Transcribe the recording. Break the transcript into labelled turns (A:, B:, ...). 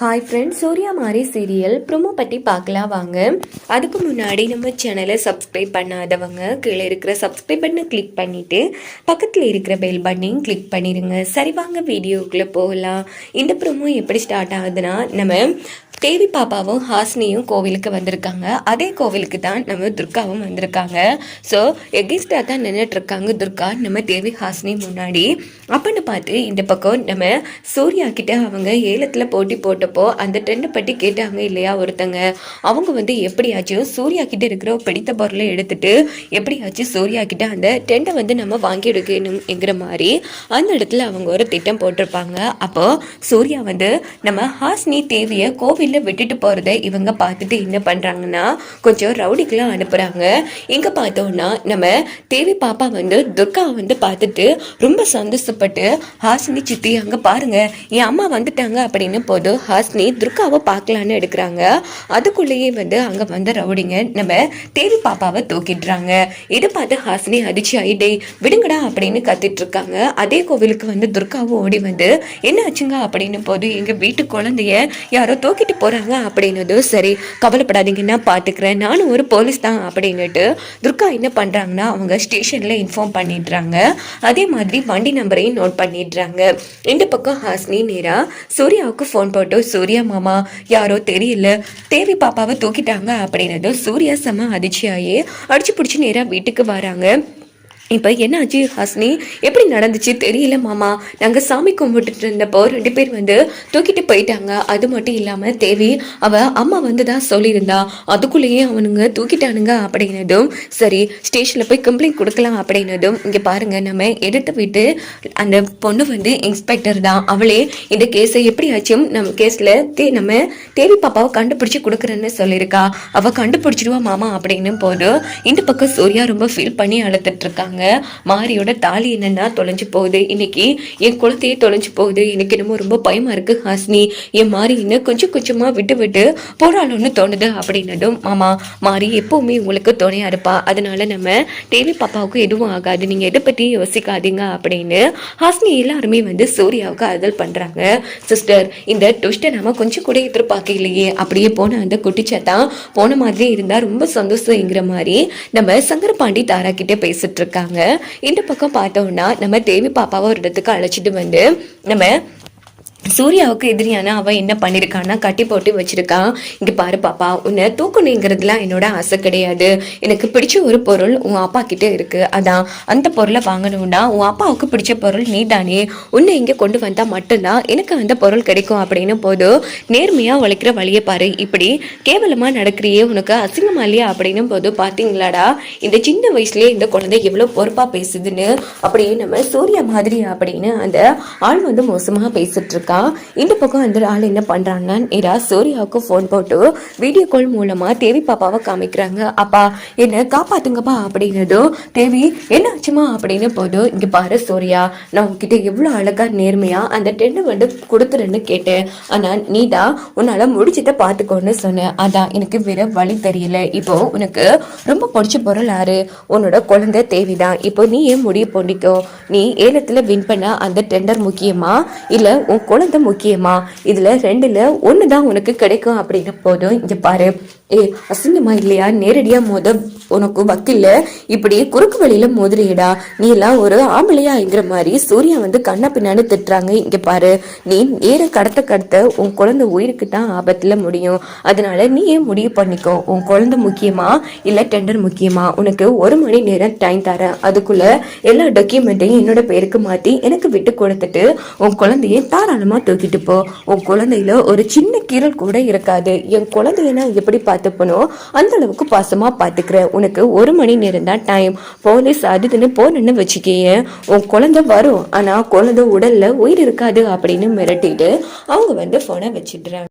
A: Hi friends Surya மாரி serial promo பற்றி பார்க்கலாம் வாங்க. அதுக்கு முன்னாடி நம்ம சேனலை சப்ஸ்கிரைப் பண்ணாதவங்க கீழே இருக்கிற சப்ஸ்கிரைப் பட்டனை கிளிக் பண்ணிவிட்டு பக்கத்தில் இருக்கிற பெல் பட்டனையும் கிளிக் பண்ணிடுங்க சரி வாங்க வீடியோக்குள்ளே போகலாம். இந்த ப்ரோமோ எப்படி ஸ்டார்ட் ஆகுதுன்னா நம்ம தேவி பாப்பாவும் ஹாஸ்னியும் கோவிலுக்கு வந்திருக்காங்க. அதே கோவிலுக்கு தான் நம்ம துர்காவும் வந்திருக்காங்க. ஸோ எகென்ஸ்டாக தான் நின்றுட்டு இருக்காங்க துர்கா நம்ம தேவி ஹாஸ்னி முன்னாடி. அப்படின்னு பார்த்து இந்த பக்கம் நம்ம சூர்யா கிட்ட அவங்க ஏலத்தில் போட்டி போட்டப்போ அந்த ட்ரெண்டை பற்றி கேட்டாங்க இல்லையா ஒருத்தங்க? அவங்க வந்து எப்படியாச்சும் சூர்யா கிட்ட இருக்கிற பிடித்த பொருளை எடுத்துட்டு எப்படியாச்சும் சூர்யா கிட்ட அந்த ட்ரெண்டை வந்து நம்ம வாங்கி எடுக்கணுங்கிற மாதிரி அந்த இடத்துல அவங்க ஒரு திட்டம் போட்டிருப்பாங்க. அப்போ சூர்யா வந்து நம்ம ஹாஸ்னி தேவியை கோவிலில் விட்டுட்டு போகிறத இவங்க பார்த்துட்டு என்ன பண்ணுறாங்கன்னா கொஞ்சம் ரவுடிக்கெலாம் அனுப்புகிறாங்க இங்கே பார்த்தோன்னா நம்ம தேவி பாப்பா வந்து துர்காவை வந்து பார்த்துட்டு ரொம்ப சந்தோஷப்பட்டு ஹாசினி சித்தி அங்கே பாருங்க என் அம்மா வந்துட்டாங்க அப்படின்னு போது ஹாசினி துர்காவை பார்க்கலான்னு எடுக்கிறாங்க. அதுக்குள்ளேயே வந்து அங்கே வந்த ரவுடிங்க நம்ம தேவி பாப்பாவை தூக்கிடுறாங்க. இதை பார்த்து ஹாசினி அதிர்ச்சி ஆகிட்டே விடுங்கடா அப்படின்னு கத்திட்டு இருக்காங்க அதே கோவிலுக்கு வந்து துர்காவும் ஓடி வந்து என்ன ஆச்சுங்க? அப்படின்னு போது எங்கள் வீட்டு குழந்தைய யாரோ தூக்கிட்டு போகிறாங்க அப்படின்னதும் சரி. கவலைப்படாதீங்க நான் பார்த்துக்கிறேன் நானும் ஒரு போலீஸ் தான் அப்படின்னுட்டு துர்கா என்ன பண்ணுறாங்கன்னா அவங்க ஸ்டேஷனில் இன்ஃபார்ம் பண்ணிடுறாங்க. அதே மாதிரி வண்டி நம்பரையும் நோட் பண்ணிடுறாங்க. இந்த பக்கம் ஹாஸ்னி நேரா சூர்யாவுக்கு ஃபோன் போட்டு சூர்யா மாமா யாரோ தெரியல. தேவி பாப்பாவை தூக்கிட்டாங்க அப்படின்னதும் சூர்யா செம்ம அதிர்ச்சியாகி அடிச்சு பிடிச்சி நேராக வீட்டுக்கு வராங்க. இப்போ என்ன ஆச்சு ஹாஸ்னி? எப்படி நடந்துச்சு? தெரியல மாமா. நாங்கள் சாமி கும்பிட்டுட்டு இருந்தப்போ ரெண்டு பேர் வந்து தூக்கிட்டு போயிட்டாங்க. அது மட்டும் இல்லாமல் தேவி அவள் அம்மா வந்து தான் சொல்லியிருந்தா. அதுக்குள்ளேயே அவனுங்க தூக்கிட்டானுங்க அப்படின்னதும் சரி ஸ்டேஷனில் போய் கம்ப்ளைண்ட் கொடுக்கலாம் அப்படின்னதும் இங்கே பாருங்கள் நம்ம எடுத்து விட்டு அந்த பொண்ணு வந்து இன்ஸ்பெக்டர் தான். அவளே இந்த கேஸை எப்படியாச்சும் நம்ம கேஸில் தே நம்ம தேவி பாப்பாவை கண்டுபிடிச்சி கொடுக்குறேன்னு சொல்லியிருக்கா. அவள் கண்டுபிடிச்சிடுவா மாமா அப்படின்னு போது இந்த பக்கம் சூர்யா ரொம்ப ஃபீல் பண்ணி அழுத்துட்ருக்காங்க இருக்காங்க மாரியோட தாலி என்னன்னா தொலைஞ்சு போகுது. இன்னைக்கு என் குழந்தையே தொலைஞ்சு போகுது. எனக்கு என்னமோ ரொம்ப பயமா இருக்கு ஹாஸ்னி என் மாரி இன்னும் கொஞ்சம் கொஞ்சமா விட்டு விட்டு போராடணும்னு தோணுது அப்படின்னதும் மாமா மாறி எப்பவுமே உங்களுக்கு துணையா இருப்பா. அதனால நம்ம தேவி பாப்பாவுக்கு எதுவும் ஆகாது. நீங்க எதை பத்தி யோசிக்காதீங்க அப்படின்னு ஹாஸ்னி எல்லாருமே வந்து சூர்யாவுக்கு ஆறுதல் பண்றாங்க. சிஸ்டர் இந்த ட்விஸ்ட்டை நம்ம கொஞ்சம் கூட எதிர்பார்க்க இல்லையே அப்படியே போன அந்த குட்டிச்சத்தான் போன மாதிரி இருந்தா ரொம்ப சந்தோஷங்கிற மாதிரி நம்ம சங்கரபாண்டி தாரா கிட்டே பேசிட்டு இருக்காங்க. இந்த பக்கம் பார்த்தோம்னா நம்ம தேவி பாப்பாவை ஒரு இடத்துக்கு அழைச்சிட்டு வந்து நம்ம சூர்யாவுக்கு எதிரியான அவன் என்ன பண்ணியிருக்கான்னா கட்டி போட்டு வச்சிருக்கான் இங்கே பாரு பாப்பா உன்னை தூக்கணுங்கிறதுலாம் என்னோட ஆசை கிடையாது. எனக்கு பிடிச்ச ஒரு பொருள் உன் அப்பா கிட்ட இருக்கு. அதான் அந்த பொருளை வாங்கணும்னா உன் அப்பாவுக்கு பிடிச்ச பொருள் நீ தானே உன்னை இங்கே கொண்டு வந்தால் மட்டும்தான் எனக்கு அந்த பொருள் கிடைக்கும் அப்படின்னு போது நேர்மையாக உழைக்கிற வழியை பாரு. இப்படி கேவலமாக நடக்கிறியே உனக்கு அசிங்கமா இல்லையா அப்படின்னும் போது பார்த்தீங்களாடா இந்த சின்ன வயசுலேயே இந்த குழந்தை எவ்வளோ பொறுப்பாக பேசுதுன்னு அப்படியே நம்ம சூர்யா மாதிரி அப்படின்னு அந்த ஆள் வந்து மோசமாக பேசிட்டு இருக்கா. இந்த பக்கம் அந்த ஆள் என்ன பண்றாங்கன்னா நேரா சூர்யாவுக்கு ஃபோன் போட்டு வீடியோ கால் மூலமாக தேவி பாப்பாவை காமிக்கிறாங்க. அப்பா என்ன காப்பாத்துங்கப்பா அப்படின்னதும் தேவி என்ன ஆச்சுமா? அப்படின்னு போதும் இங்கே பாரு சூர்யா நான் உங்ககிட்ட எவ்வளோ அழகாக நேர்மையாக அந்த டெண்டை வந்து கொடுத்துறேன்னு கேட்டேன். ஆனால் நீ தான் உன்னால் முடிச்சதை பார்த்துக்கோன்னு சொன்னேன் அதான் எனக்கு வேற வழி தெரியல. இப்போ உனக்கு ரொம்ப பிடிச்ச பொருள் யாரு உன்னோட குழந்தை தேவிதான். இப்போ நீ ஏன் முடிவு பண்ணிக்கோ நீ ஏலத்தில் வின் பண்ண அந்த டெண்டர் முக்கியமா? இல்லை உன் குழந்தை முக்கியமா? இதுல ரெண்டுல ஒண்ணுதான் உனக்கு கிடைக்கும் அப்படின்னு போதும் இங்கே பாரு. ஏ அசிங்கமா இல்லையா? நேரடியா மோத உனக்கு வக்கில்ல. இப்படி குறுக்கு வழியில மோதுறியடா. நீ எல்லாம் ஒரு ஆம்பளையாங்கிற மாதிரி சூர்யா வந்து கண்ணா பின்னான்னு திட்டுறாங்க. இங்க பாரு நீ நேர கடத்த கடத்த உன் குழந்தை உயிருக்கு தான் ஆபத்துல முடியும். அதனால நீ ஏன் முடிவு பண்ணிக்கோ? உன் குழந்தை முக்கியமா இல்ல டெண்டர் முக்கியமா? உனக்கு ஒரு மணி நேரம் டைம் தரேன். அதுக்குள்ள எல்லா டாக்குமெண்ட்டையும் என்னோட பேருக்கு மாத்தி எனக்கு விட்டு கொடுத்துட்டு உன் குழந்தைய தாராளமா தூக்கிட்டு போ. உன் குழந்தையில ஒரு சின்ன கீரல் கூட இருக்காது. என் குழந்தைய நான் எப்படி பார்த்துப்பனோ அந்த அளவுக்கு பாசமாக பார்த்துக்கிற. உனக்கு ஒரு மணி நேரம் தான் டைம் போலீஸ் அதுன்னு போனேன்னு வச்சுக்கிய. உன் குழந்தை வரும். ஆனால் குழந்தை உடலில் உயிர் இருக்காது அப்படின்னு மிரட்டிட்டு அவங்க வந்து ஃபோனை வச்சிடுறாங்க.